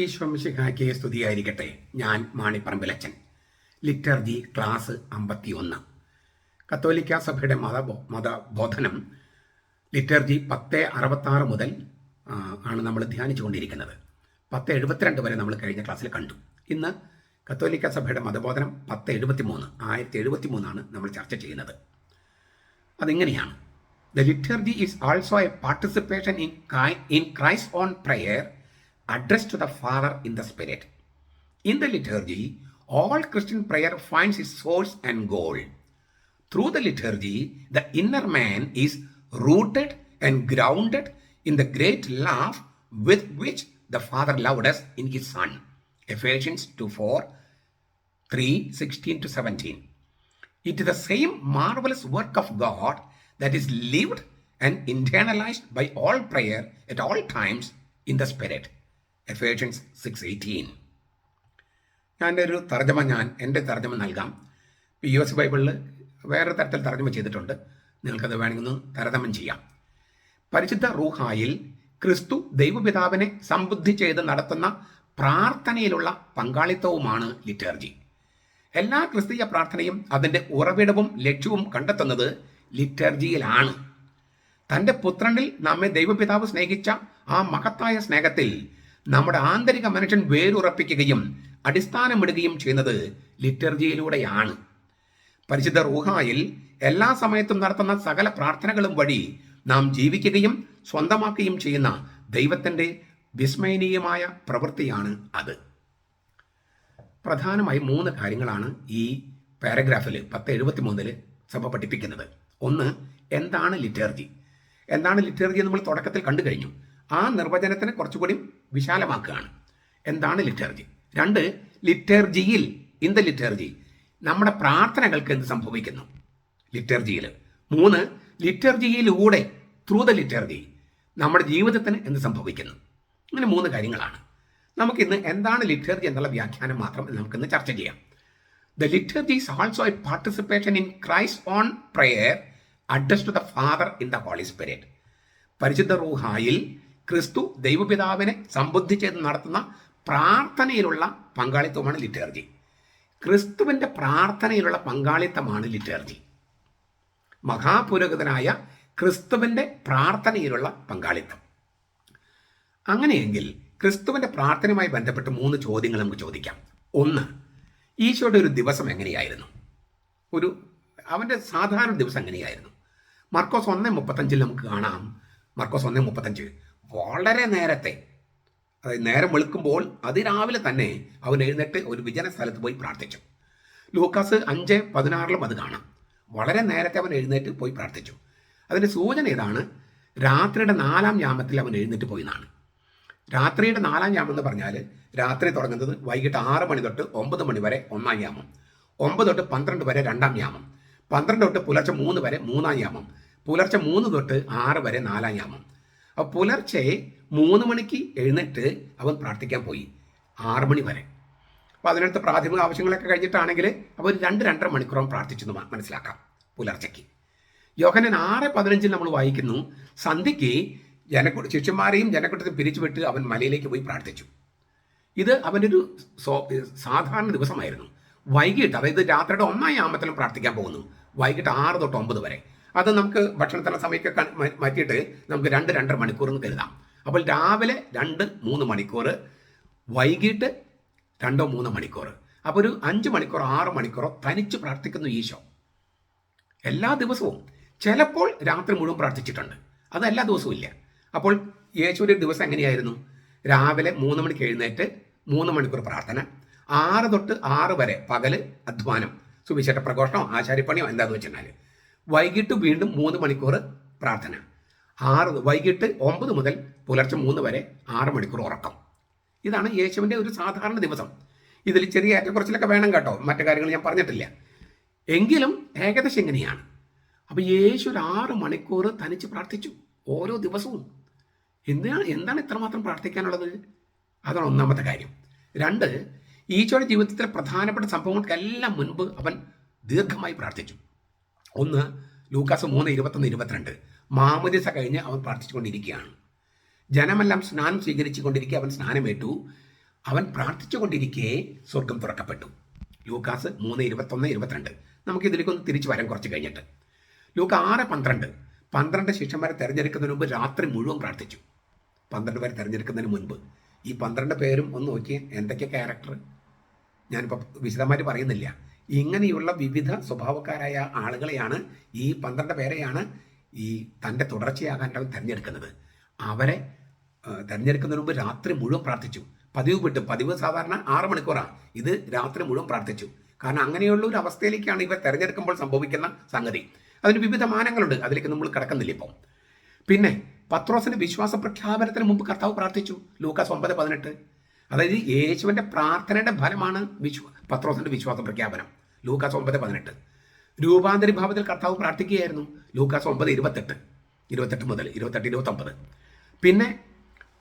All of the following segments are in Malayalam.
ഈശ്വംശിഹായ്ക്ക് സ്തുതിയായിരിക്കട്ടെ. ഞാൻ മാണിപ്പറമ്പിലച്ചൻ ലിറ്റർജി ക്ലാസ് അമ്പത്തിയൊന്ന്. കത്തോലിക്ക സഭയുടെ മത മതബോധനം ലിറ്റർജി പത്ത് അറുപത്താറ് മുതൽ ആണ് നമ്മൾ ധ്യാനിച്ചു കൊണ്ടിരിക്കുന്നത് പത്ത് എഴുപത്തിരണ്ട് വരെ നമ്മൾ കഴിഞ്ഞ ക്ലാസ്സിൽ കണ്ടു. ഇന്ന് കത്തോലിക്ക സഭയുടെ മതബോധനം പത്ത് എഴുപത്തി മൂന്ന് ആയിരത്തി എഴുപത്തി മൂന്നാണ് നമ്മൾ ചർച്ച ചെയ്യുന്നത്. അതിങ്ങനെയാണ്. The liturgy is also a participation in in Christ on prayer addressed to the Father in the Spirit. In the liturgy, all Christian prayer finds its source and goal. Through the liturgy, the inner man is rooted and grounded in the great love with which the Father loved us in His Son. Ephesians 2 4, 3, 16 to 17. It is the same marvelous work of God that is lived and internalized by all prayer at all times in the Spirit. Ephesians 6 18. ഞാൻ ഒരു തർജമ ഞാൻ എന്റെ തർജമ നൽകാം. പി യു എസ് ബൈബിളിൽ വേറെ തരത്തിൽ തർജമ ചെയ്തിട്ടുണ്ട്. നിങ്ങൾക്കത് വേണമെങ്കിൽ ഒന്ന് താരതമ്യം ചെയ്യാം. പരിശുദ്ധ റൂഹായിൽ ക്രിസ്തു ദൈവപിതാവിനെ സംബുദ്ധി ചെയ്ത് നടത്തുന്ന പ്രാർത്ഥനയിലുള്ള പങ്കാളിത്തവുമാണ് ലിറ്റർജി. എല്ലാ ക്രിസ്തീയ പ്രാർത്ഥനയും അതിന്റെ ഉറവിടവും ലക്ഷ്യവും കണ്ടെത്തുന്നത് ലിറ്റർജിയിലാണ്. തന്റെ പുത്രനിൽ നമ്മെ ദൈവപിതാവ് സ്നേഹിച്ച ആ മഹത്തായ സ്നേഹത്തിൽ നമ്മുടെ ആന്തരിക മനുഷ്യൻ വേരുറപ്പിക്കുകയും അടിസ്ഥാനമിടുകയും ചെയ്യുന്നത് ലിറ്റർജിയിലൂടെയാണ്. പരിശുദ്ധ റൂഹായിൽ എല്ലാ സമയത്തും നടത്തുന്ന സകല പ്രാർത്ഥനകളും വഴി നാം ജീവിക്കുകയും സ്വന്തമാക്കുകയും ചെയ്യുന്ന ദൈവത്തിന്റെ വിസ്മയനീയമായ പ്രവൃത്തിയാണ് അത്. പ്രധാനമായി മൂന്ന് കാര്യങ്ങളാണ് ഈ പാരഗ്രാഫിൽ പത്ത് എഴുപത്തി മൂന്നിൽ സഭ പഠിപ്പിക്കുന്നത്. ഒന്ന് എന്താണ് ലിറ്റർജി? എന്താണ് ലിറ്റർജി നമ്മൾ തുടക്കത്തിൽ കണ്ടു കഴിഞ്ഞു. ആ നിർവചനത്തിന് കുറച്ചുകൂടി വിശാലമാക്കുകയാണ്. എന്താണ് ലിറ്റർജി? രണ്ട് ലിറ്റർജിയിൽ ഇൻ ദ ലിറ്റർജി നമ്മുടെ പ്രാർത്ഥനകൾക്ക് എന്ത് സംഭവിക്കുന്നു? ലിറ്റർജിയിൽ. മൂന്ന് ലിറ്റർജിയിലൂടെ ത്രൂ ദ ലിറ്റർജി നമ്മുടെ ജീവിതത്തിന് എന്ത് സംഭവിക്കുന്നു? അങ്ങനെ മൂന്ന് കാര്യങ്ങളാണ്. നമുക്കിന്ന് എന്താണ് ലിറ്റർജി എന്നുള്ള വ്യാഖ്യാനം മാത്രം നമുക്കിന്ന് ചർച്ച ചെയ്യാം. The liturgy is also a participation in Christ on prayer address to the Father in the Holy Spirit പരിശുദ്ധ റൂഹായിൽ ക്രിസ്തു ദൈവപിതാവിനെ സംബുദ്ധി ചെയ്ത് നടത്തുന്ന പ്രാർത്ഥനയിലുള്ള പങ്കാളിത്തമാണ് ലിറ്റേർജി. ക്രിസ്തുവിന്റെ പ്രാർത്ഥനയിലുള്ള പങ്കാളിത്തമാണ് ലിറ്റേർജി. മഹാപുരോഹിതനായ ക്രിസ്തുവിന്റെ പ്രാർത്ഥനയിലുള്ള പങ്കാളിത്തം. അങ്ങനെയെങ്കിൽ ക്രിസ്തുവിന്റെ പ്രാർത്ഥനയുമായി ബന്ധപ്പെട്ട് മൂന്ന് ചോദ്യങ്ങൾ നമുക്ക് ചോദിക്കാം. ഒന്ന് ഈശോയുടെ ഒരു ദിവസം എങ്ങനെയായിരുന്നു? ഒരു അവന്റെ സാധാരണ ദിവസം എങ്ങനെയായിരുന്നു? മർക്കോസ് ഒന്ന് മുപ്പത്തഞ്ചിൽ നമുക്ക് കാണാം. മർക്കോസ് ഒന്ന് മുപ്പത്തഞ്ച്. വളരെ നേരത്തെ അതായത് നേരം വെളുക്കുമ്പോൾ അതിരാവിലെ തന്നെ അവൻ എഴുന്നേറ്റ് ഒരു വിജന സ്ഥലത്ത് പോയി പ്രാർത്ഥിച്ചു. ലൂക്കാസ് അഞ്ച് പതിനാറിലും അത് കാണാം. വളരെ നേരത്തെ അവൻ എഴുന്നേറ്റ് പോയി പ്രാർത്ഥിച്ചു. അതിന്റെ സൂചന ഇതാണ് രാത്രിയുടെ നാലാം യാമത്തിൽ അവൻ എഴുന്നേറ്റ് പോയി എന്നാണ്. രാത്രിയുടെ നാലാം യാമം എന്ന് പറഞ്ഞാൽ രാത്രി തുടങ്ങുന്നത് വൈകിട്ട് ആറ് മണി തൊട്ട് ഒമ്പത് മണി വരെ ഒന്നാം യാമം. ഒമ്പത് തൊട്ട് പന്ത്രണ്ട് വരെ രണ്ടാം യാമം. പന്ത്രണ്ട് തൊട്ട് പുലർച്ചെ മൂന്ന് വരെ മൂന്നാം യാമം. പുലർച്ചെ മൂന്ന് തൊട്ട് ആറ് വരെ നാലാം യാമം. അപ്പോൾ പുലർച്ചെ മൂന്ന് മണിക്ക് എഴുന്നേറ്റ് അവൻ പ്രാർത്ഥിക്കാൻ പോയി. ആറ് മണി വരെ. അപ്പോൾ അതിനടുത്ത് പ്രാഥമിക ആവശ്യങ്ങളൊക്കെ കഴിഞ്ഞിട്ടാണെങ്കിൽ അവർ രണ്ട് രണ്ടര മണിക്കൂറോളം പ്രാർത്ഥിച്ചെന്ന് മ- മനസ്സിലാക്കാം പുലർച്ചയ്ക്ക്. യോഹനൻ ആറ് പതിനഞ്ചിൽ നമ്മൾ വായിക്കുന്നു സന്ധ്യയ്ക്ക് ജനക്കൂട്ട ശിഷ്യന്മാരെയും ജനക്കൂട്ടത്തെ പിരിച്ചുവിട്ട് അവൻ മലയിലേക്ക് പോയി പ്രാർത്ഥിച്ചു. ഇത് അവന്റെ ഒരു സാധാരണ ദിവസമായിരുന്നു. വൈകിട്ട് അതായത് രാത്രിയുടെ ഒന്നാം ആമ്പത്തിലും പ്രാർത്ഥിക്കാൻ പോകുന്നു. വൈകിട്ട് ആറ് തൊട്ട് ഒമ്പത് വരെ. അത് നമുക്ക് ഭക്ഷണത്തിനുള്ള സമയമൊക്കെ മാറ്റിയിട്ട് നമുക്ക് രണ്ട് രണ്ടര മണിക്കൂർ എന്ന് കരുതാം. അപ്പോൾ രാവിലെ രണ്ട് മൂന്ന് മണിക്കൂർ വൈകിട്ട് രണ്ടോ മൂന്നോ മണിക്കൂർ. അപ്പോൾ ഒരു അഞ്ച് മണിക്കൂർ ആറ് മണിക്കൂറോ തനിച്ച് പ്രാർത്ഥിക്കുന്നു ഈശോ. എല്ലാ ദിവസവും. ചിലപ്പോൾ രാത്രി മുഴുവൻ പ്രാർത്ഥിച്ചിട്ടുണ്ട്. അത് എല്ലാ ദിവസവും ഇല്ല. അപ്പോൾ യേശുവിന്റെ ദിവസം എങ്ങനെയായിരുന്നു? രാവിലെ മൂന്ന് മണിക്ക് എഴുന്നേറ്റ് മൂന്ന് മണിക്കൂർ പ്രാർത്ഥന. ആറ് തൊട്ട് ആറ് വരെ പകൽ അധ്വാനം. സുവിശേഷ പ്രഘോഷണോ ആശാരിപ്പണിയോ എന്താന്ന് വെച്ചാൽ വൈകിട്ട് വീണ്ടും മൂന്ന് മണിക്കൂർ പ്രാർത്ഥന. ആറ് വൈകിട്ട് ഒമ്പത് മുതൽ പുലർച്ചെ മൂന്ന് വരെ ആറ് മണിക്കൂർ ഉറക്കം. ഇതാണ് യേശുവിന്റെ ഒരു സാധാരണ ദിവസം. ഇതിൽ ചെറിയ ഏറ്റക്കുറച്ചിലൊക്കെ വേണം കേട്ടോ. മറ്റു കാര്യങ്ങൾ ഞാൻ പറഞ്ഞിട്ടില്ല. എങ്കിലും ഏകദേശം ഇങ്ങനെയാണ്. അപ്പോൾ യേശു ഒരു ആറ് മണിക്കൂർ തനിച്ച് പ്രാർത്ഥിച്ചു ഓരോ ദിവസവും. എന്തിനാണ് എന്താണ് ഇത്രമാത്രം പ്രാർത്ഥിക്കാനുള്ളത്? അതാണ് ഒന്നാമത്തെ കാര്യം. രണ്ട് ഈശോയുടെ ജീവിതത്തിലെ പ്രധാനപ്പെട്ട സംഭവങ്ങൾക്കെല്ലാം മുൻപ് അവൻ ദീർഘമായി പ്രാർത്ഥിച്ചു. ഒന്ന് ലൂക്കാസ് മൂന്ന് ഇരുപത്തൊന്ന് ഇരുപത്തിരണ്ട്. മാമുദിസ കഴിഞ്ഞ് അവൻ പ്രാർത്ഥിച്ചുകൊണ്ടിരിക്കുകയാണ്. ജനമെല്ലാം സ്നാനം സ്വീകരിച്ചു കൊണ്ടിരിക്കെ അവൻ സ്നാനമേറ്റു. അവൻ പ്രാർത്ഥിച്ചുകൊണ്ടിരിക്കെ സ്വർഗം തുറക്കപ്പെട്ടു. ലൂക്കാസ് മൂന്ന് ഇരുപത്തൊന്ന് ഇരുപത്തിരണ്ട്. നമുക്ക് ഇതിലേക്കൊന്ന് തിരിച്ചു വരാൻ കുറച്ച് കഴിഞ്ഞിട്ട്. ലൂക്ക ആറ് പന്ത്രണ്ട്. പന്ത്രണ്ട് ശിഷ്യന്മാരെ തിരഞ്ഞെടുക്കുന്നതിന് മുമ്പ് രാത്രി മുഴുവൻ പ്രാർത്ഥിച്ചു. പന്ത്രണ്ട് പേരെ തിരഞ്ഞെടുക്കുന്നതിന് മുൻപ്. ഈ പന്ത്രണ്ട് പേരും ഒന്ന് നോക്കിയേ എന്തൊക്കെ ക്യാരക്ടർ ഞാനിപ്പോൾ വിശദമായിട്ട് പറയുന്നില്ല. ഇങ്ങനെയുള്ള വിവിധ സ്വഭാവക്കാരായ ആളുകളെയാണ് ഈ പന്ത്രണ്ട് പേരെയാണ് ഈ തന്റെ തുടർച്ചയാകാൻ അവൻ തിരഞ്ഞെടുക്കുന്നത്. അവരെ തിരഞ്ഞെടുക്കുന്നതിന് മുമ്പ് രാത്രി മുഴുവൻ പ്രാർത്ഥിച്ചു. പതിവ് വിട്ട് പതിവ് സാധാരണ ആറ് മണിക്കൂറാണ് ഇത് രാത്രി മുഴുവൻ പ്രാർത്ഥിച്ചു. കാരണം അങ്ങനെയുള്ള ഒരു അവസ്ഥയിലേക്കാണ് ഇവ തിരഞ്ഞെടുക്കുമ്പോൾ സംഭവിക്കുന്ന സംഗതി. അതിന് വിവിധ മാനങ്ങളുണ്ട്. അതിലേക്ക് നമ്മൾ കിടക്കുന്നില്ല ഇപ്പം. പിന്നെ പത്രോസിന്റെ വിശ്വാസ പ്രഖ്യാപനത്തിന് മുമ്പ് കർത്താവ് പ്രാർത്ഥിച്ചു. ലൂക്കാസ് ഒമ്പത് പതിനെട്ട്. അതായത് യേശുവിന്റെ പ്രാർത്ഥനയുടെ ഫലമാണ് വിശ്വ പത്രോസിന്റെ വിശ്വാസ പ്രഖ്യാപനം. ലൂക്കാസ് ഒമ്പത് പതിനെട്ട്. രൂപാന്തരി ഭാവത്തിൽ കർത്താവ് പ്രാർത്ഥിക്കുകയായിരുന്നു ലൂക്കാസ് ഒമ്പത് ഇരുപത്തെട്ട്. ഇരുപത്തെട്ട് മുതൽ ഇരുപത്തെട്ട് ഇരുപത്തൊമ്പത്. പിന്നെ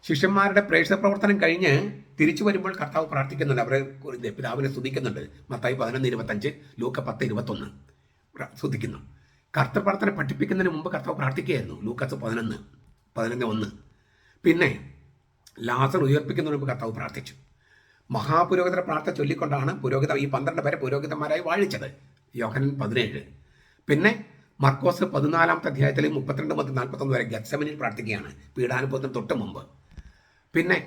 ശിഷ്യന്മാരുടെ പ്രേക്ഷക പ്രവർത്തനം കഴിഞ്ഞ് തിരിച്ചു വരുമ്പോൾ കർത്താവ് പ്രാർത്ഥിക്കുന്നുണ്ട്. അവരെ പിതാവിനെ സ്തുതിക്കുന്നുണ്ട്. മത്തായി പതിനൊന്ന് ഇരുപത്തഞ്ച് ലൂക്ക പത്ത് ഇരുപത്തൊന്ന്. സ്തുതിക്കുന്നു. കർത്തപ്രാർത്ഥന പഠിപ്പിക്കുന്നതിന് മുമ്പ് കർത്താവ് പ്രാർത്ഥിക്കുകയായിരുന്നു. ലൂക്കത്ത് പതിനൊന്ന് പതിനൊന്ന് ഒന്ന്. പിന്നെ ലാസർ ഉയർപ്പിക്കുന്നതിന് മുമ്പ് കർത്താവ് പ്രാർത്ഥിച്ചു. മഹാപുരോഹിതരുടെ പ്രാർത്ഥന ചൊല്ലിക്കൊണ്ടാണ് പുരോഹിത ഈ പന്ത്രണ്ട് പേരെ പുരോഹിതന്മാരായി വാഴിച്ചത്. യോഹനൻ പതിനേഴ്. പിന്നെ മർക്കോസ് പതിനാലാമത്തെ അധ്യായത്തിൽ മുപ്പത്തിരണ്ട് മുതൽ നാൽപ്പത്തൊന്ന് വരെ ഗത്സമനിൽ പ്രാർത്ഥിക്കുകയാണ്. പീഡാനുഭവത്തിന് തൊട്ട് മുമ്പ്. പിന്നെ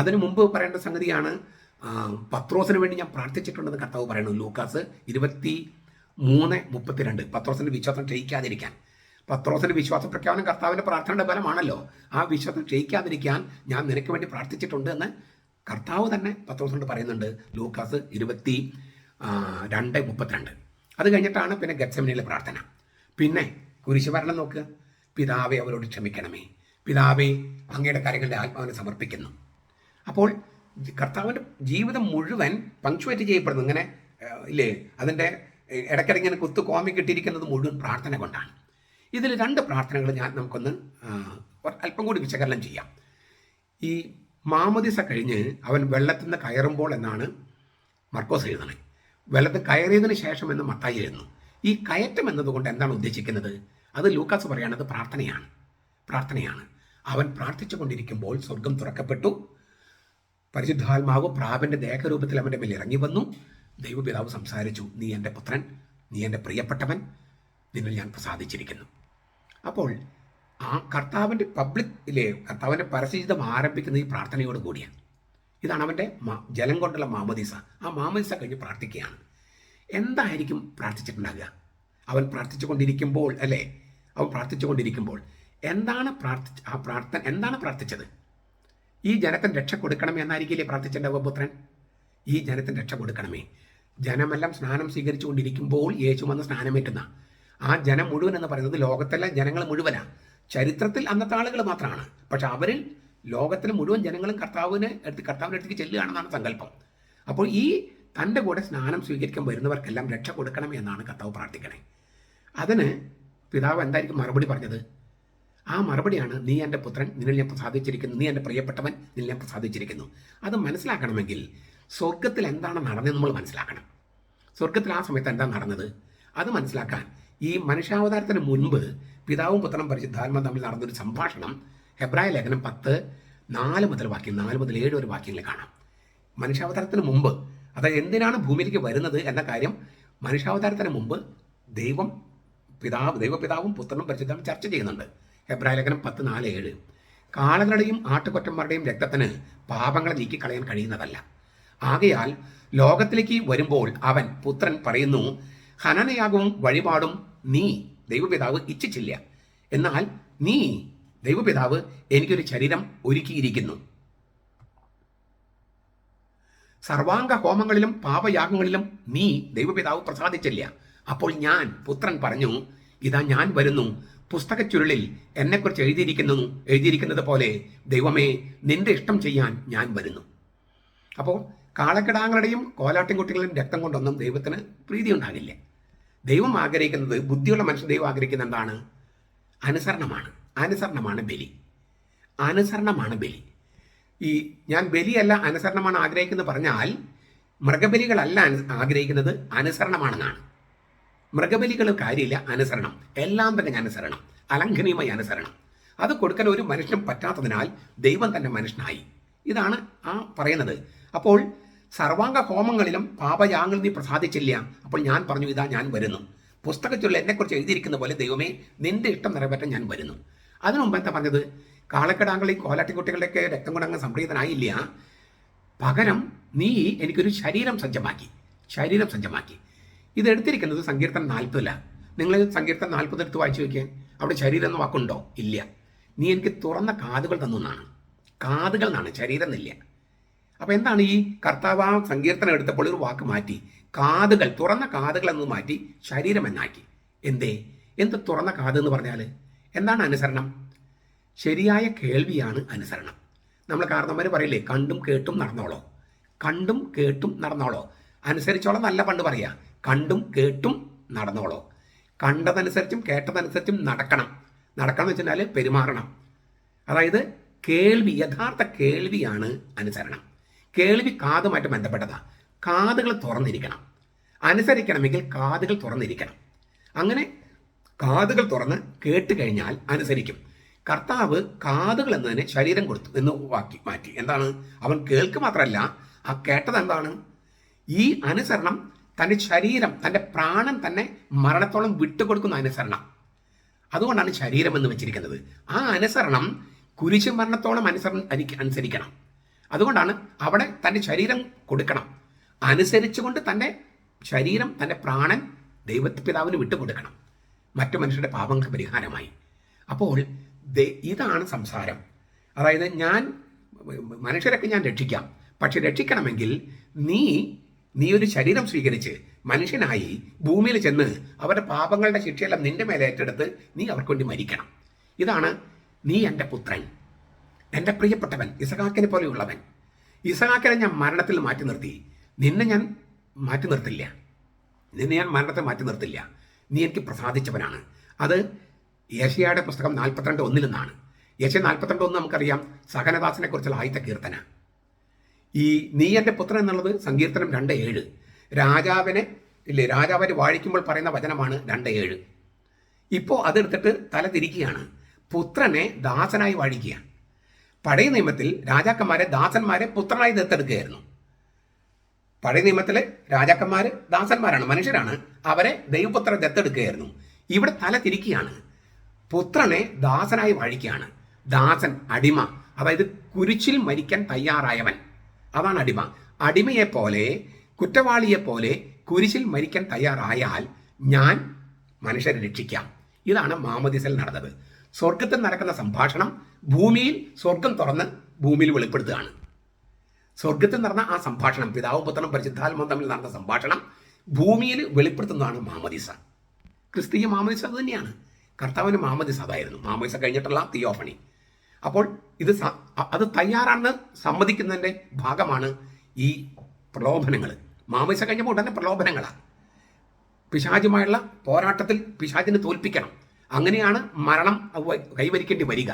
അതിനു മുമ്പ് പറയേണ്ട സംഗതിയാണ് പത്രോസിന് വേണ്ടി ഞാൻ പ്രാർത്ഥിച്ചിട്ടുണ്ടെന്ന് കർത്താവ് പറയുന്നു. ലൂക്കാസ് ഇരുപത്തി മൂന്ന് മുപ്പത്തിരണ്ട്. പത്രോസിന്റെ വിശ്വാസം ക്ഷയിക്കാതിരിക്കാൻ. പത്രോസിന്റെ വിശ്വാസ പ്രഖ്യാപനം കർത്താവിന്റെ പ്രാർത്ഥനയുടെ ഫലമാണല്ലോ. ആ വിശ്വാസം ക്ഷയിക്കാതിരിക്കാൻ ഞാൻ നിനക്ക് വേണ്ടി പ്രാർത്ഥിച്ചിട്ടുണ്ട് എന്ന് കർത്താവ് തന്നെ പത്രോസിനോട് പറയുന്നുണ്ട് ലൂക്കാസ് ഇരുപത്തി രണ്ട് മുപ്പത്തിരണ്ട്. അത് കഴിഞ്ഞിട്ടാണ് പിന്നെ ഗത്സമനിലെ പ്രാർത്ഥന. പിന്നെ കുരിശുഭരണം നോക്കുക പിതാവെ അവരോട് ക്ഷമിക്കണമേ. പിതാവെ അങ്ങയുടെ കാര്യങ്ങളുടെ ആത്മാവിനെ സമർപ്പിക്കുന്നു. അപ്പോൾ കർത്താവിന്റെ ജീവിതം മുഴുവൻ പങ്ക്ച്വേറ്റ് ചെയ്യപ്പെടുന്നു. ഇങ്ങനെ ഇല്ലേ? അതിന്റെ ഇടയ്ക്കിടെ ഇങ്ങനെ കുത്തു കോമി കിട്ടിയിരിക്കുന്നത് മുഴുവൻ പ്രാർത്ഥന കൊണ്ടാണ്. ഇതിൽ രണ്ട് പ്രാർത്ഥനകൾ ഞാൻ നമുക്കൊന്ന് അല്പം കൂടി വിശകലനം ചെയ്യാം. ഈ മാമദിസ കഴിഞ്ഞ് അവൻ വെള്ളത്തിൽ നിന്ന് കയറുമ്പോൾ എന്നാണ് മർക്കോസ് എഴുതുന്നത്. വെള്ളത്തിൽ കയറിയതിന് ശേഷം എന്ന് മത്തായി എഴുതുന്നു. ഈ കയറ്റം എന്നതുകൊണ്ട് എന്താണ് ഉദ്ദേശിക്കുന്നത്? അത് ലൂക്കാസ് പറയുന്നത് പ്രാർത്ഥനയാണ്. പ്രാർത്ഥനയാണ്. അവൻ പ്രാർത്ഥിച്ചു കൊണ്ടിരിക്കുമ്പോൾ സ്വർഗം തുറക്കപ്പെട്ടു. പരിശുദ്ധാത്മാവ് പ്രാപന്റെ ദേഹരൂപത്തിൽ അവന്റെ മേൽ ഇറങ്ങി വന്നു. ദൈവപിതാവ് സംസാരിച്ചു നീ എന്റെ പുത്രൻ നീ എന്റെ പ്രിയപ്പെട്ടവൻ നിന്നിൽ ഞാൻ പ്രസാദിച്ചിരിക്കുന്നു. അപ്പോൾ ആ കർത്താവിന്റെ പബ്ലിക് ഇല്ലേ കർത്താവിന്റെ പരസ്യജിതം ആരംഭിക്കുന്ന ഈ പ്രാർത്ഥനയോട് കൂടിയാണ്. ഇതാണ് അവന്റെ ജലം കൊണ്ടുള്ള മാമദീസ. ആ മാമദീസ കഴിഞ്ഞ് പ്രാർത്ഥിക്കുകയാണ്. എന്തായിരിക്കും പ്രാർത്ഥിച്ചിട്ടുണ്ടാകുക അവൻ പ്രാർത്ഥിച്ചുകൊണ്ടിരിക്കുമ്പോൾ അല്ലേ? അവൻ പ്രാർത്ഥിച്ചുകൊണ്ടിരിക്കുമ്പോൾ എന്താണ് പ്രാർത്ഥിച്ച ആ പ്രാർത്ഥന എന്താണ് പ്രാർത്ഥിച്ചത്? ഈ ജനത്തിന് രക്ഷ കൊടുക്കണമേ എന്നായിരിക്കില്ലേ പ്രാർത്ഥിച്ചിട്ടുണ്ടാവുക പുത്രൻ? ഈ ജനത്തിന് രക്ഷ കൊടുക്കണമേ. ജനമെല്ലാം സ്നാനം സ്വീകരിച്ചുകൊണ്ടിരിക്കുമ്പോൾ യേശു വന്ന് സ്നാനമേറ്റുന്ന. ആ ജനം മുഴുവൻ എന്ന് പറയുന്നത് ലോകത്തെല്ലാം ജനങ്ങൾ മുഴുവനാണ് ചരിത്രത്തിൽ അന്നത്തെ ആളുകൾ മാത്രമാണ്. പക്ഷെ അവരിൽ ലോകത്തിന് മുഴുവൻ ജനങ്ങളും കർത്താവിന് എടുത്ത് കർത്താവിന്റെ അടുത്തേക്ക് ചെല്ലുകയാണെന്നാണ് സങ്കല്പം. അപ്പോൾ ഈ തന്റെ കൂടെ സ്നാനം സ്വീകരിക്കാൻ വരുന്നവർക്കെല്ലാം രക്ഷ കൊടുക്കണമേ എന്നാണ് കർത്താവ് പ്രാർത്ഥിക്കണേ. അതിന് പിതാവ് എന്തായിരിക്കും മറുപടി പറഞ്ഞത്? ആ മറുപടിയാണ് നീ എന്റെ പുത്രൻ നിന്നിൽ ഞാൻ പ്രസാദിച്ചിരിക്കുന്നു. നീ എന്റെ പ്രിയപ്പെട്ടവൻ നിന്നിൽ ഞാൻ പ്രസാദിച്ചിരിക്കുന്നു. അത് മനസ്സിലാക്കണമെങ്കിൽ സ്വർഗത്തിൽ എന്താണ് നടന്നതെന്ന് നമ്മൾ മനസ്സിലാക്കണം. സ്വർഗത്തിൽ ആ സമയത്ത് എന്താ നടന്നത്? അത് മനസ്സിലാക്കാൻ ഈ മനുഷ്യാവതാരത്തിന് മുൻപ് പിതാവും പുത്രനും പരിശുദ്ധാത്മ തമ്മിൽ നടന്നൊരു സംഭാഷണം. ഹെബ്രായ ലേഖനം പത്ത് നാല് മുതൽ വാക്യം നാല് മുതൽ ഏഴ് ഒരു വാക്യങ്ങളിൽ കാണാം. മനുഷ്യാവതാരത്തിന് മുമ്പ് അതായത് എന്തിനാണ് ഭൂമിയിലേക്ക് വരുന്നത് എന്ന കാര്യം മനുഷ്യാവതാരത്തിന് മുമ്പ് ദൈവം പിതാവ് ദൈവപിതാവും പുത്രനും പരിശുദ്ധവും ചർച്ച ചെയ്യുന്നുണ്ട്. ഹെബ്രായ ലേഖനം പത്ത് നാല് ഏഴ്. കാളകളുടെയും ആട്ടുകൊറ്റന്മാരുടെയും രക്തത്തിന് പാപങ്ങളെ നീക്കിക്കളയാൻ കഴിയുന്നതല്ല. ആകയാൽ ലോകത്തിലേക്ക് വരുമ്പോൾ അവൻ പുത്രൻ പറയുന്നു ഹനനയാഗവും വഴിപാടും നീ ദൈവപിതാവ് ഇച്ഛിച്ചില്ല. എന്നാൽ നീ ദൈവപിതാവ് എനിക്കൊരു ശരീരം ഒരുക്കിയിരിക്കുന്നു. സർവാംഗ ഹോമങ്ങളിലും പാപയാഗങ്ങളിലും നീ ദൈവപിതാവ് പ്രസാദിച്ചില്ല. അപ്പോൾ ഞാൻ പുത്രൻ പറഞ്ഞു ഇതാ ഞാൻ വരുന്നു. പുസ്തക ചുരുളിൽ എന്നെക്കുറിച്ച് എഴുതിയിരിക്കുന്നു എഴുതിയിരിക്കുന്നത് പോലെ ദൈവമേ നിന്റെ ഇഷ്ടം ചെയ്യാൻ ഞാൻ വരുന്നു. അപ്പോൾ കാളക്കിടാങ്ങളുടെയും കോലാട്ടിൻകുട്ടികളുടെയും രക്തം കൊണ്ടൊന്നും ദൈവത്തിന് പ്രീതി ഉണ്ടാകില്ല ദൈവം ആഗ്രഹിക്കുന്നത് ബുദ്ധിയുള്ള മനുഷ്യൻ ദൈവം ആഗ്രഹിക്കുന്ന എന്താണ്? അനുസരണമാണ്. അനുസരണമാണ് ബലി. അനുസരണമാണ് ബലി. ഈ ഞാൻ ബലിയല്ല അനുസരണമാണ് ആഗ്രഹിക്കുന്നത് പറഞ്ഞാൽ മൃഗബലികളല്ല ആഗ്രഹിക്കുന്നത് അനുസരണമാണെന്നാണ്. മൃഗബലികൾ കാര്യമില്ല അനുസരണം. എല്ലാം തന്നെ അനുസരണം. അലംഘനീയമായ അനുസരണം. അത് കൊടുക്കാൻ ഒരു മനുഷ്യനും പറ്റാത്തതിനാൽ ദൈവം തന്നെ മനുഷ്യനായി. ഇതാണ് ആ പറയുന്നത്. അപ്പോൾ സർവാംഗ ഹോമങ്ങളിലും പാപയാങ്ങൾ നീ പ്രസാദിച്ചില്ല. അപ്പോൾ ഞാൻ പറഞ്ഞു ഇതാ ഞാൻ വരുന്നു. പുസ്തകത്തിലുള്ള എന്നെക്കുറിച്ച് എഴുതിയിരിക്കുന്ന പോലെ ദൈവമേ നിന്റെ ഇഷ്ടം നിറവേറ്റാൻ ഞാൻ വരുന്നു. അതിനു മുമ്പ് എന്താ പറഞ്ഞത്? കാളക്കിടാങ്ങളെയും കോലാട്ടിക്കുട്ടികളുടെയൊക്കെ രക്തം കൊണ്ടങ്ങ് സംപ്രീതനായില്ല പകരം നീ എനിക്കൊരു ശരീരം സജ്ജമാക്കി ശരീരം സജ്ജമാക്കി. ഇത് എടുത്തിരിക്കുന്നത് സങ്കീർത്തനം നാൽപ്പതില. നിങ്ങൾ സങ്കീർത്തനം നാൽപ്പത് എടുത്ത് വായിച്ചു വയ്ക്കാൻ അവിടെ ശരീരം എന്ന വാക്കുണ്ടോ? ഇല്ല. നീ എനിക്ക് തുറന്ന കാതുകൾ തന്നു എന്നാണ്. കാതുകൾ എന്നാണ്. ശരീരം എന്നില്ല. അപ്പോൾ എന്താണ് ഈ കർത്താവ് സങ്കീർത്തനം എടുത്തപ്പോൾ ഒരു വാക്ക് മാറ്റി. കാതുകൾ തുറന്ന കാതുകൾ എന്ന് മാറ്റി ശരീരം എന്നാക്കി. എന്തേ? എന്ത് തുറന്ന കാത് എന്ന് പറഞ്ഞാൽ എന്താണ് അനുസരണം? ശരിയായ കേൾവിയാണ് അനുസരണം. നമ്മൾ കാരണവന്മാർ പറയില്ലേ കണ്ടും കേട്ടും നടന്നോളോ. കണ്ടും കേട്ടും നടന്നോളോ. അനുസരിച്ചോളം നല്ല പണ്ട് പറയാ കണ്ടും കേട്ടും നടന്നോളോ. കണ്ടതനുസരിച്ചും കേട്ടതനുസരിച്ചും നടക്കണം. നടക്കണം എന്ന് വെച്ചാൽ പെരുമാറണം. അതായത് കേൾവി യഥാർത്ഥ കേൾവിയാണ് അനുസരണം. കേൾവി കാതുമായിട്ട് ബന്ധപ്പെട്ടതാ. കാതുകൾ തുറന്നിരിക്കണം. അനുസരിക്കണമെങ്കിൽ കാതുകൾ തുറന്നിരിക്കണം. അങ്ങനെ കാതുകൾ തുറന്ന് കേട്ട് കഴിഞ്ഞാൽ അനുസരിക്കും. കർത്താവ് കാതുകൾ എന്നതിനെ ശരീരം കൊടുത്തു എന്ന് വാക്കി മാറ്റി. എന്താണ്? അവൻ കേൾക്ക് മാത്രമല്ല ആ കേട്ടത് എന്താണ്? ഈ അനുസരണം തന്റെ ശരീരം തന്റെ പ്രാണൻ തന്നെ മരണത്തോളം വിട്ടുകൊടുക്കുന്ന അനുസരണം. അതുകൊണ്ടാണ് ശരീരം എന്ന് വെച്ചിരിക്കുന്നത്. ആ അനുസരണം കുരിശു മരണത്തോളം അനുസരണം അനുസരിക്കണം. അതുകൊണ്ടാണ് അവിടെ തന്റെ ശരീരം കൊടുക്കണം. അനുസരിച്ചുകൊണ്ട് തന്റെ ശരീരം തന്റെ പ്രാണൻ ദൈവപിതാവിന് പിതാവിന് വിട്ടുകൊടുക്കണം മറ്റു മനുഷ്യരുടെ പാപങ്ങൾക്ക് പരിഹാരമായി. അപ്പോൾ ഇതാണ് സംസാരം. അതായത് ഞാൻ മനുഷ്യരൊക്കെ ഞാൻ രക്ഷിക്കാം. പക്ഷെ രക്ഷിക്കണമെങ്കിൽ നീ നീ ഒരു ശരീരം സ്വീകരിച്ച് മനുഷ്യനായി ഭൂമിയിൽ ചെന്ന് അവരുടെ പാപങ്ങളുടെ ശിക്ഷയെല്ലാം നിന്റെ മേലെ ഏറ്റെടുത്ത് നീ അവർക്ക് വേണ്ടി മരിക്കണം. ഇതാണ് നീ എന്റെ പുത്രൻ. എന്റെ പ്രിയപ്പെട്ടവൻ ഇസഹാക്കിനെ പോലെയുള്ളവൻ. ഇസഹാക്കിനെ ഞാൻ മരണത്തിൽ മാറ്റി നിർത്തി. നിന്നെ ഞാൻ മാറ്റി നിർത്തില്ല. നിന്നെ ഞാൻ മരണത്തെ മാറ്റി നിർത്തില്ല. നീ എനിക്ക് പ്രസാദിച്ചവനാണ്. അത് യേശയുടെ പുസ്തകം നാൽപ്പത്തിരണ്ട് ഒന്നിൽ നിന്നാണ്. യേശ നാൽപ്പത്തിരണ്ട് ഒന്ന് നമുക്കറിയാം സഹനദാസിനെ കുറിച്ചുള്ള ആദ്യത്തെ കീർത്തന. ഈ നീ എന്റെ പുത്രൻ എന്നുള്ളത് സങ്കീർത്തനം രണ്ട് ഏഴ്. രാജാവിനെ ഇല്ലേ രാജാവിനെ വാഴിക്കുമ്പോൾ പറയുന്ന വചനമാണ് രണ്ട് ഏഴ്. ഇപ്പോൾ അതെടുത്തിട്ട് തല തിരിക്കുകയാണ്. പുത്രനെ ദാസനായി വാഴിക്കുക. പഴയ നിയമത്തിൽ രാജാക്കന്മാരെ ദാസന്മാരെ പുത്രനായി ദത്തെടുക്കുകയായിരുന്നു. പഴയ നിയമത്തിലെ രാജാക്കന്മാർ ദാസന്മാരാണ് മനുഷ്യരാണ്. അവരെ ദൈവപുത്ര ദത്തെടുക്കുകയായിരുന്നു. ഇവിടെ തല തിരിക്കുകയാണ്. പുത്രനെ ദാസനായി വാഴിക്കുകയാണ്. ദാസൻ അടിമ അതായത് കുരിച്ചിൽ മരിക്കാൻ തയ്യാറായവൻ. അതാണ് അടിമ. അടിമയെ പോലെ കുറ്റവാളിയെ പോലെ കുരിശിൽ മരിക്കാൻ തയ്യാറായാൽ ഞാൻ മനുഷ്യരെ രക്ഷിക്കാം. ഇതാണ് മാമോദിസൽ നടന്നത്. സ്വർഗത്തിൽ നടക്കുന്ന സംഭാഷണം ഭൂമിയിൽ സ്വർഗം തുറന്ന് ഭൂമിയിൽ വെളിപ്പെടുത്തുകയാണ്. സ്വർഗത്തിൽ നടന്ന ആ സംഭാഷണം പിതാവ് പുത്രനും പരിശുദ്ധാത്മാവും തമ്മിൽ നടന്ന സംഭാഷണം ഭൂമിയിൽ വെളിപ്പെടുത്തുന്നതാണ് മാമദിസ. ക്രിസ്തീയ മാമദിസ അത് തന്നെയാണ്. കർത്താവിന് മാമദിസ അതായിരുന്നു. മാമദിസ കഴിഞ്ഞിട്ടുള്ള തിയോഫണി അപ്പോൾ ഇത് അത് തയ്യാറാണെന്ന് സമ്മതിക്കുന്നതിന്റെ ഭാഗമാണ് ഈ പ്രലോഭനങ്ങൾ മാമദിസ കഴിഞ്ഞപ്പോൾ ഉടനെ പ്രലോഭനങ്ങളാണ് പിശാചുമായുള്ള പോരാട്ടത്തിൽ പിശാചിനെ തോൽപ്പിക്കണം. അങ്ങനെയാണ് മരണം കൈവരിക്കേണ്ടി വരിക.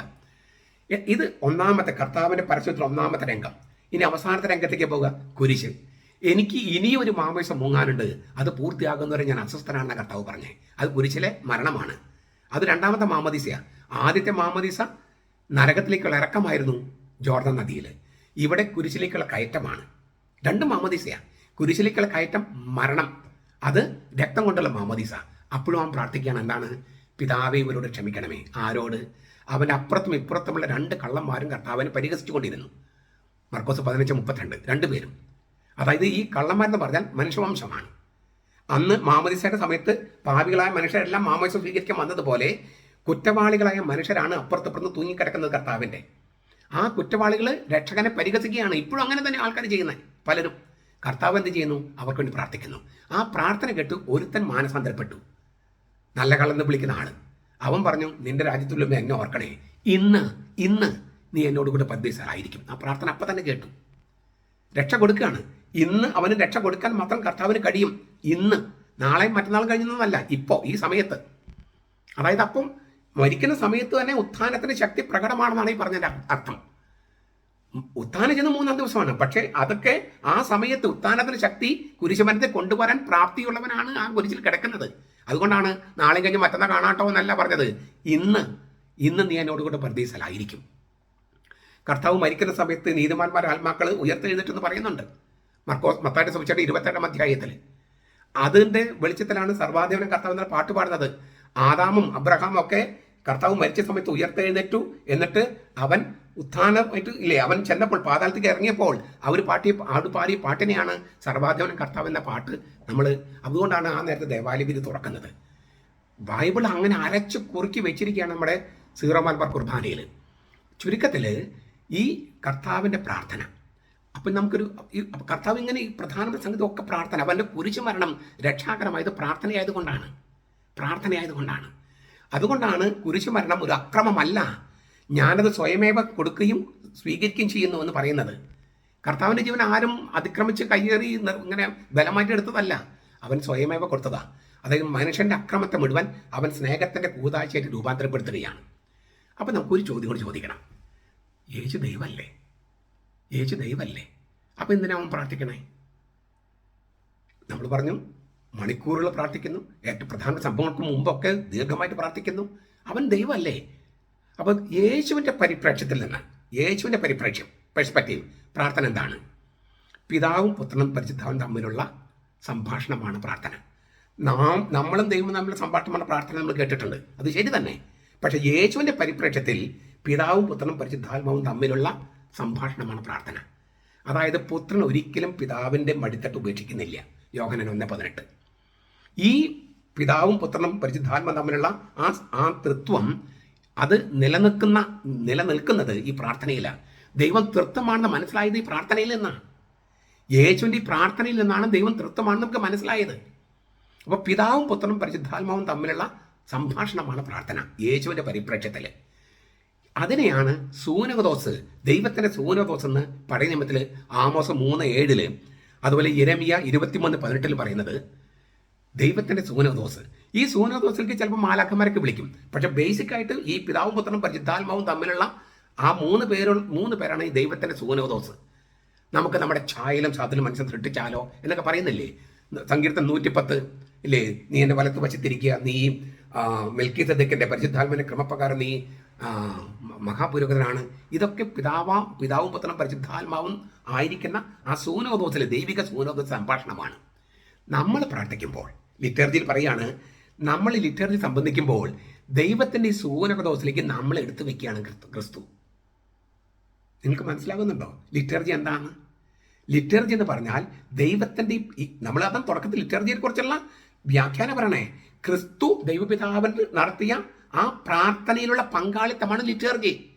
ഇത് ഒന്നാമത്തെ കർത്താവിന്റെ പരസ്യത്തിൽ ഒന്നാമത്തെ രംഗം. ഇനി അവസാനത്തെ രംഗത്തേക്ക് പോവുക. കുരിശ് എനിക്ക് ഇനിയും ഒരു മാമോസം മൂങ്ങാനുണ്ട്. അത് പൂർത്തിയാകുന്നവരെ ഞാൻ അസ്വസ്ഥനാണെന്ന കർത്താവ് പറഞ്ഞേ. അത് കുരിശിലെ മരണമാണ്. അത് രണ്ടാമത്തെ മാമദിസ ആദ്യത്തെ മാമദിസ നരകത്തിലേക്കുള്ള ഇറക്കമായിരുന്നു ജോർദൻ നദിയിൽ. ഇവിടെ കുരിശിലേക്കുള്ള കയറ്റമാണ്. രണ്ട് മാമദിസയാണ് കുരിശിലേക്കുള്ള കയറ്റം മരണം. അത് രക്തം കൊണ്ടുള്ള മാമദിസ. അപ്പോഴും അവൻ പ്രാർത്ഥിക്കുകയാണ്. എന്താണ്? പിതാവെ ഇവരോട് ക്ഷമിക്കണമേ. ആരോട്? അവന്റെ അപ്പുറത്തും ഇപ്പുറത്തുമുള്ള രണ്ട് കള്ളന്മാരും കർത്താവിനെ പരിഹസിച്ചുകൊണ്ടിരുന്നു. മർക്കോസ് പതിനഞ്ച് മുപ്പത്തിരണ്ട്. രണ്ടുപേരും അതായത് ഈ കള്ളന്മാരെന്ന് പറഞ്ഞാൽ മനുഷ്യവംശമാണ്. അന്ന് മാമോദിസയുടെ സമയത്ത് പാവികളായ മനുഷ്യരെല്ലാം മാമോദിസം സ്വീകരിക്കാൻ വന്നതുപോലെ കുറ്റവാളികളായ മനുഷ്യരാണ് അപ്പുറത്തപ്പുറത്ത് തൂങ്ങിക്കിടക്കുന്നത് കർത്താവിന്റെ. ആ കുറ്റവാളികൾ രക്ഷകനെ പരിഹസിക്കുകയാണ്. ഇപ്പോഴും അങ്ങനെ തന്നെ ആൾക്കാർ ചെയ്യുന്നത്. പലരും. കർത്താവ് എന്ത് ചെയ്യുന്നു? അവർക്ക് വേണ്ടി പ്രാർത്ഥിക്കുന്നു. ആ പ്രാർത്ഥന കേട്ട് ഒരുത്തൻ മാനസാന്തരപ്പെട്ടു. നല്ല കള്ളെന്ന് വിളിക്കുന്ന ആൾ. അവൻ പറഞ്ഞു നിന്റെ രാജ്യത്തുള്ള എന്നെ ഓർക്കണേ. ഇന്ന് ഇന്ന് നീ എന്നോട് കൂടെ പദ്യസായിരിക്കും ആ പ്രാർത്ഥന അപ്പം തന്നെ കേട്ടു. രക്ഷ കൊടുക്കുകയാണ്. ഇന്ന് അവന് രക്ഷ കൊടുക്കാൻ മാത്രം കർത്താവിന് കഴിയും. ഇന്ന്. നാളെയും മറ്റന്നാൾ കഴിഞ്ഞൊന്നുമല്ല ഇപ്പോൾ ഈ സമയത്ത്. അതായത് അപ്പം മരിക്കുന്ന സമയത്ത് തന്നെ ഉത്ഥാനത്തിന് ശക്തി പ്രകടമാണെന്നാണ് ഈ പറഞ്ഞതിന്റെ അർത്ഥം. ഉത്ഥാനം ചെന്ന് മൂന്നാം ദിവസമാണ്. പക്ഷേ അതൊക്കെ ആ സമയത്ത് ഉത്ഥാനത്തിന് ശക്തി കുരിശുമരത്തെ കൊണ്ടുവരാൻ പ്രാപ്തിയുള്ളവനാണ് ആ കുരിശിൽ കിടക്കുന്നത്. അതുകൊണ്ടാണ് നാളെ കഴിഞ്ഞ് മറ്റന്നാൾ കാണാട്ടോ എന്നല്ല പറഞ്ഞത്. ഇന്ന് ഇന്ന് നീ എന്നോട് കൂടെ പ്രതീസലായിരിക്കും കർത്താവ് മരിക്കുന്ന സമയത്ത് നീതിമാന്മാർ ആത്മാക്കൾ ഉയർത്തെഴുന്നിട്ടെന്ന് പറയുന്നുണ്ട്. മർക്കോസ് മത്തായിട്ട് സംബന്ധിച്ചിട്ട് ഇരുപത്തെട്ടാം അധ്യായത്തിൽ. അതിന്റെ വെളിച്ചത്തിലാണ് സർവാധിപനം കർത്താവ് എന്ന പാട്ട് പാടുന്നത്. ആദാമും അബ്രഹാമും ഒക്കെ കർത്താവ് മരിച്ച സമയത്ത് ഉയർത്തെഴുന്നേറ്റു എന്നിട്ട് അവൻ ഉത്ഥാനമായിട്ട് ഇല്ലേ? അവൻ ചെന്നപ്പോൾ പാതാളത്തേക്ക് ഇറങ്ങിയപ്പോൾ അവർ പാട്ടി ആട് പാടിയ പാട്ടിനെയാണ് സർവാധവൻ കർത്താവ് എന്ന പാട്ട് നമ്മൾ അതുകൊണ്ടാണ് ആ നേരത്തെ ദേവാലയ വിധി തുറക്കുന്നത്. ബൈബിൾ അങ്ങനെ അരച്ച് കുറുക്കി വെച്ചിരിക്കുകയാണ് നമ്മുടെ സീറോ മലബാർ കുർബാനയിൽ ചുരുക്കത്തിൽ ഈ കർത്താവിന്റെ പ്രാർത്ഥന. അപ്പം നമുക്കൊരു കർത്താവ് ഇങ്ങനെ ഈ പ്രധാനപ്പെട്ട സംഗതി ഒക്കെ പ്രാർത്ഥന. അവന്റെ കുരിശു മരണം രക്ഷാകരമായത് പ്രാർത്ഥനയായതുകൊണ്ടാണ് പ്രാർത്ഥനയായതുകൊണ്ടാണ് അതുകൊണ്ടാണ് കുരിശു മരണം ഒരു അക്രമമല്ല. ഞാനത് സ്വയമേവ കൊടുക്കുകയും സ്വീകരിക്കുകയും ചെയ്യുന്നു എന്ന് പറയുന്നത്. കർത്താവിന്റെ ജീവൻ ആരും അതിക്രമിച്ച് കയ്യേറി ഇങ്ങനെ ബലമായിട്ട് എടുത്തതല്ല. അവൻ സ്വയമേവ കൊടുത്തതാ. അതായത് മനുഷ്യന്റെ അക്രമത്തെ മുഴുവൻ അവൻ സ്നേഹത്തിന്റെ കൂതാഴ്ചയായിട്ട് രൂപാന്തരപ്പെടുത്തുകയാണ്. അപ്പം നമുക്കൊരു ചോദ്യം കൂടി ചോദിക്കണം. യേശു ദൈവമല്ലേ? യേശു ദൈവമല്ലേ? അപ്പം എന്തിനാ അവൻ പ്രാർത്ഥിക്കണേ? നമ്മൾ പറഞ്ഞു മണിക്കൂറുകൾ പ്രാർത്ഥിക്കുന്നു. ഏറ്റവും പ്രധാന സംഭവങ്ങൾക്ക് മുമ്പൊക്കെ ദീർഘമായിട്ട് പ്രാർത്ഥിക്കുന്നു. അവൻ ദൈവമല്ലേ? അപ്പം യേശുവിന്റെ പരിപ്രേക്ഷ്യത്തിൽ നിന്ന് യേശുവിന്റെ പരിപ്രേക്ഷ്യം പെർസ്പെക്റ്റീവ് പ്രാർത്ഥന എന്താണ്? പിതാവും പുത്രനും പരിശുദ്ധാവും തമ്മിലുള്ള സംഭാഷണമാണ് പ്രാർത്ഥന. നാം നമ്മളും ദൈവം തമ്മിലുള്ള സംഭാഷണമാണ് പ്രാർത്ഥന നമ്മൾ കേട്ടിട്ടുണ്ട്. അത് ശരി തന്നെ. പക്ഷേ യേശുവിന്റെ പരിപ്രേക്ഷ്യത്തിൽ പിതാവും പുത്രനും പരിശുദ്ധാത്മാവും തമ്മിലുള്ള സംഭാഷണമാണ് പ്രാർത്ഥന. അതായത് പുത്രൻ ഒരിക്കലും പിതാവിന്റെ മടിത്തട്ട് ഉപേക്ഷിക്കുന്നില്ല. യോഹനൻ ഒന്ന് പതിനെട്ട്. ഈ പിതാവും പുത്രനും പരിശുദ്ധാത്മാവും തമ്മിലുള്ള ആ ആ തൃത്വം അത് നിലനിൽക്കുന്ന നിലനിൽക്കുന്നത് ഈ പ്രാർത്ഥനയിലാണ്. ദൈവം തൃത്വമാണെന്ന് മനസ്സിലായത് ഈ പ്രാർത്ഥനയിൽ നിന്നാണ്. യേശുവിന്റെ ഈ പ്രാർത്ഥനയിൽ നിന്നാണ് ദൈവം തൃത്വമാണെന്ന് നമുക്ക് മനസ്സിലായത്. അപ്പോൾ പിതാവും പുത്രനും പരിശുദ്ധാത്മാവും തമ്മിലുള്ള സംഭാഷണമാണ് പ്രാർത്ഥന യേശുവിന്റെ പരിപ്രേക്ഷ്യത്തിൽ. അതിനെയാണ് സൂനകദോസ് ദൈവത്തിന്റെ സൂനകദോസ് എന്ന് പഴയ നിയമത്തിൽ ആമോസ് മൂന്ന് ഏഴിൽ അതുപോലെ ഇരമിയ ഇരുപത്തിമൂന്ന് പതിനെട്ടിൽ പറയുന്നത്. ദൈവത്തിന്റെ സൂനകദോസ് ഈ സൂനകദോസിലേക്ക് ചിലപ്പോൾ മാലാഖന്മാരൊക്കെ വിളിക്കും. പക്ഷെ ബേസിക് ആയിട്ട് ഈ പിതാവും പുത്രനും പരിശുദ്ധാത്മാവും തമ്മിലുള്ള ആ മൂന്ന് പേര് മൂന്ന് പേരാണ് ഈ ദൈവത്തിന്റെ സൂനോദോസ്. നമുക്ക് നമ്മുടെ ഛായയിലും സാധനം മനുഷ്യൻ സൃഷ്ടിച്ചാലോ എന്നൊക്കെ പറയുന്നില്ലേ? സങ്കീർത്തം നൂറ്റിപ്പത്ത് ഇല്ലേ? നീ എന്റെ വലത്ത് വശത്തിരിക്കുക. നീ മെൽക്കി സദക്കിന്റെ പരിശുദ്ധാത്മന്റെ ക്രമപ്രകാരം നീ മഹാപുരോഹിതനാണ്. ഇതൊക്കെ പിതാവാ പിതാവും പുത്രനും പരിശുദ്ധാത്മാവും ആയിരിക്കുന്ന ആ സൂനോദോസിലെ ദൈവിക സൂനോദോസ് സംഭാഷണമാണ്. നമ്മൾ പ്രാർത്ഥിക്കുമ്പോൾ ലിറ്റർജിയിൽ പറയാണ് നമ്മൾ ലിറ്റർജി സംബന്ധിക്കുമ്പോൾ ദൈവത്തിന്റെ ഈ സൂനകദോസിലേക്ക് നമ്മൾ എടുത്തു വെക്കുകയാണ് ക്രിസ്തു- നിങ്ങൾക്ക് മനസ്സിലാകുന്നുണ്ടോ? ലിറ്റർജി എന്താണ്? ലിറ്റർജി എന്ന് പറഞ്ഞാൽ ദൈവത്തിന്റെ ഈ നമ്മൾ അതാണ് തുടക്കത്തിൽ ലിറ്റർജിയെ കുറിച്ചുള്ള വ്യാഖ്യാനം പറയണേ. ക്രിസ്തു ദൈവപിതാവൻ നടത്തിയ ആ പ്രാർത്ഥനയിലുള്ള പങ്കാളിത്തമാണ് ലിറ്റർജി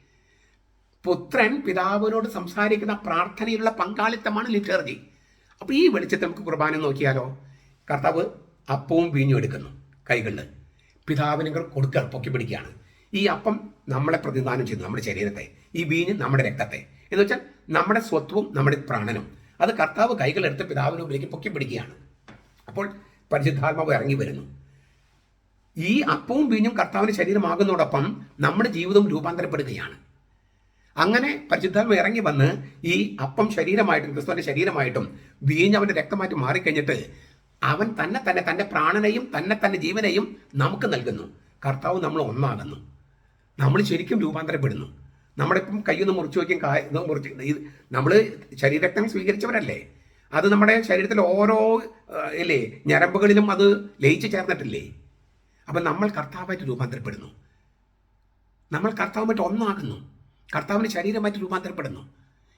പുത്രൻ പിതാവിനോട് സംസാരിക്കുന്ന പ്രാർത്ഥനയിലുള്ള പങ്കാളിത്തമാണ് ലിറ്റർജി അപ്പോൾ ഈ വെളിച്ചത്തിൽ നമുക്ക് കുർബാന നോക്കിയാലോ? കർത്താവ് അപ്പവും വീഞ്ഞും എടുക്കുന്നു. കൈകളിൽ പിതാവിനെ കൊടുക്കുക പൊക്കി പിടിക്കുകയാണ്. ഈ അപ്പം നമ്മളെ പ്രതിദാനം ചെയ്യുന്നു നമ്മുടെ ശരീരത്തെ. ഈ വീഞ്ഞ് നമ്മുടെ രക്തത്തെ. എന്ന് വെച്ചാൽ നമ്മുടെ സ്വത്വവും നമ്മുടെ പ്രാണനും. അത് കർത്താവ് കൈകളെടുത്ത് പിതാവിന് മുമ്പിലേക്ക് പൊക്കി പിടിക്കുകയാണ്. അപ്പോൾ പരിശുദ്ധാത്മാവ് ഇറങ്ങി വരുന്നു. ഈ അപ്പവും വീഞ്ഞും കർത്താവിന്റെ ശരീരമാകുന്നതോടൊപ്പം നമ്മുടെ ജീവിതവും രൂപാന്തരപ്പെടുകയാണ്. അങ്ങനെ പരിശുദ്ധാത്മ ഇറങ്ങി വന്ന് ഈ അപ്പം ശരീരമായിട്ടും ക്രിസ്തുവിന്റെ ശരീരമായിട്ടും വീഞ്ഞ് അവന്റെ രക്തമായിട്ട് മാറിക്കഴിഞ്ഞിട്ട് അവൻ തന്നെ തന്നെ തന്റെ പ്രാണനെയും തന്നെ തന്റെ ജീവനെയും നമുക്ക് നൽകുന്നു. കർത്താവ് നമ്മൾ ഒന്നാകുന്നു. നമ്മൾ ശരിക്കും രൂപാന്തരപ്പെടുന്നു. നമ്മുടെ ഇപ്പം കയ്യൊന്ന് മുറിച്ചു വയ്ക്കും കാ മുറിച്ച് നമ്മൾ ശരീരരക്തം സ്വീകരിച്ചവരല്ലേ? അത് നമ്മുടെ ശരീരത്തിലെ ഓരോ ഇല്ലേ ഞരമ്പുകളിലും അത് ലയിച്ചു ചേർന്നിട്ടില്ലേ? അപ്പം നമ്മൾ കർത്താവായിട്ട് രൂപാന്തരപ്പെടുന്നു. നമ്മൾ കർത്താവുമായിട്ട് ഒന്നാകുന്നു. കർത്താവിന്റെ ശരീരമായിട്ട് രൂപാന്തരപ്പെടുന്നു.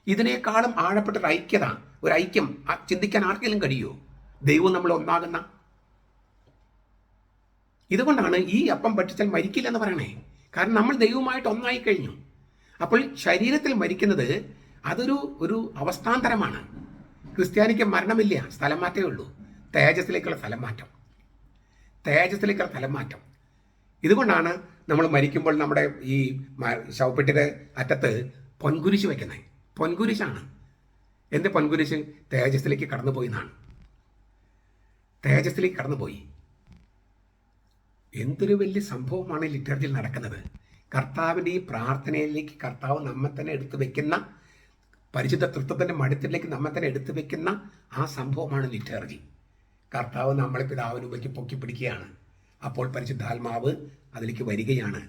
ഇതിനേക്കാളും ആഴപ്പെട്ട ഒരു ഐക്യത ഒരു ഐക്യം ചിന്തിക്കാൻ ആർക്കെങ്കിലും കഴിയുമോ? ദൈവം നമ്മൾ ഒന്നാകുന്ന. ഇതുകൊണ്ടാണ് ഈ അപ്പം ഭക്ഷിച്ചാൽ മരിക്കില്ല എന്ന് പറയണേ. കാരണം നമ്മൾ ദൈവമായിട്ട് ഒന്നായി കഴിഞ്ഞു. അപ്പോൾ ശരീരത്തിൽ മരിക്കുന്നത് അതൊരു ഒരു അവസ്ഥാന്തരമാണ്. ക്രിസ്ത്യാനിക്ക് മരണമില്ല സ്ഥലം മാറ്റമേ ഉള്ളൂ. തേജസ്സിലേക്കുള്ള സ്ഥലം മാറ്റം. തേജസ്സിലേക്കുള്ള സ്ഥലം മാറ്റം. ഇതുകൊണ്ടാണ് നമ്മൾ മരിക്കുമ്പോൾ നമ്മുടെ ഈ ശവപ്പെട്ടിയുടെ അറ്റത്ത് പൊൻകുരിശ് വയ്ക്കുന്നത് പൊൻകുരിശാണ്. എന്ത് പൊൻകുരിശ്? തേജസ്സിലേക്ക് കടന്നു പോയി എന്നാണ്. തേജസ്സിലേക്ക് കടന്നുപോയി. എന്തൊരു വലിയ സംഭവമാണ് ലിറ്റർജിയിൽ നടക്കുന്നത്. കർത്താവിന്റെ ഈ പ്രാർത്ഥനയിലേക്ക് കർത്താവ് നമ്മെ തന്നെ എടുത്തു വെക്കുന്ന പരിശുദ്ധ തൃത്വത്തിന്റെ മടുത്തിലേക്ക് നമ്മെ തന്നെ എടുത്തു വെക്കുന്ന ആ സംഭവമാണ് ലിറ്റർജി കർത്താവ് നമ്മളെ പിതാവിന് ഉപയ്ക്ക് പൊക്കി പിടിക്കുകയാണ്. അപ്പോൾ പരിശുദ്ധാത്മാവ് അതിലേക്ക് വരികയാണ്.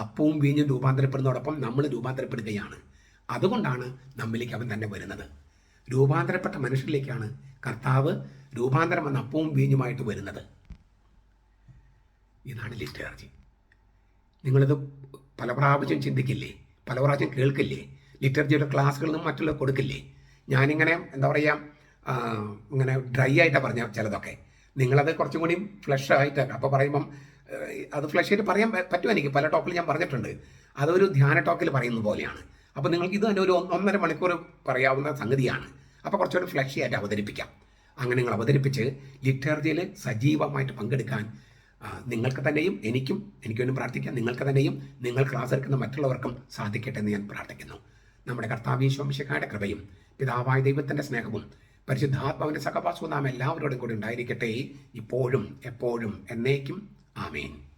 അപ്പവും വീഞ്ഞും രൂപാന്തരപ്പെടുന്നതോടൊപ്പം നമ്മൾ രൂപാന്തരപ്പെടുകയാണ്. അതുകൊണ്ടാണ് നമ്മിലേക്ക് അവൻ തന്നെ വരുന്നത്. രൂപാന്തരപ്പെട്ട മനുഷ്യരിലേക്കാണ് കർത്താവ് രൂപാന്തരം എന്ന അപ്പവും വീഞ്ഞുമായിട്ട് വരുന്നത്. ഇതാണ് ലിറ്റേർജി. നിങ്ങളിത് പല പ്രാവശ്യം ചിന്തിക്കില്ലേ? പല പ്രാവശ്യം കേൾക്കില്ലേ? ലിറ്റർജിയുടെ ക്ലാസ്സുകളിലും മറ്റുള്ള കൊടുക്കില്ലേ? ഞാനിങ്ങനെ എന്താ പറയുക ഇങ്ങനെ ഡ്രൈ ആയിട്ടാണ് പറഞ്ഞ ചിലതൊക്കെ. നിങ്ങളത് കുറച്ചും കൂടി ഫ്ലഷ് ആയിട്ടാണ് അപ്പോൾ പറയുമ്പം അത് ഫ്ലഷ് ആയിട്ട് പറയാൻ പറ്റുമോ പറ്റും എനിക്ക്. പല ടോക്കിൽ ഞാൻ പറഞ്ഞിട്ടുണ്ട്. അതൊരു ധ്യാന ടോക്കിൽ പറയുന്ന പോലെയാണ്. അപ്പോൾ നിങ്ങൾക്ക് ഇത് തന്നെ ഒരു ഒന്ന് ഒന്നര മണിക്കൂർ പറയാവുന്ന സംഗതിയാണ്. അപ്പോൾ കുറച്ചുകൂടി ഫ്ലഷി ആയിട്ട് അവതരിപ്പിക്കാം. അങ്ങനെ നിങ്ങൾ അവതരിപ്പിച്ച് ലിറ്റർജിയിൽ സജീവമായിട്ട് പങ്കെടുക്കാൻ നിങ്ങൾക്ക് തന്നെയും എനിക്കും എനിക്ക് വേണ്ടി പ്രാർത്ഥിക്കാം. നിങ്ങൾക്ക് തന്നെയും നിങ്ങൾ ക്ലാസ് എടുക്കുന്ന മറ്റുള്ളവർക്കും സാധിക്കട്ടെ എന്ന് ഞാൻ പ്രാർത്ഥിക്കുന്നു. നമ്മുടെ കർത്താവീശ്വംശക്കാരുടെ കൃപയും പിതാവായ ദൈവത്തിന്റെ സ്നേഹവും പരിശുദ്ധാത്മാവിന്റെ സഹവാസവും നാം എല്ലാവരോടും കൂടി ഉണ്ടായിരിക്കട്ടെ. ഇപ്പോഴും എപ്പോഴും എന്നേക്കും. ആമേൻ.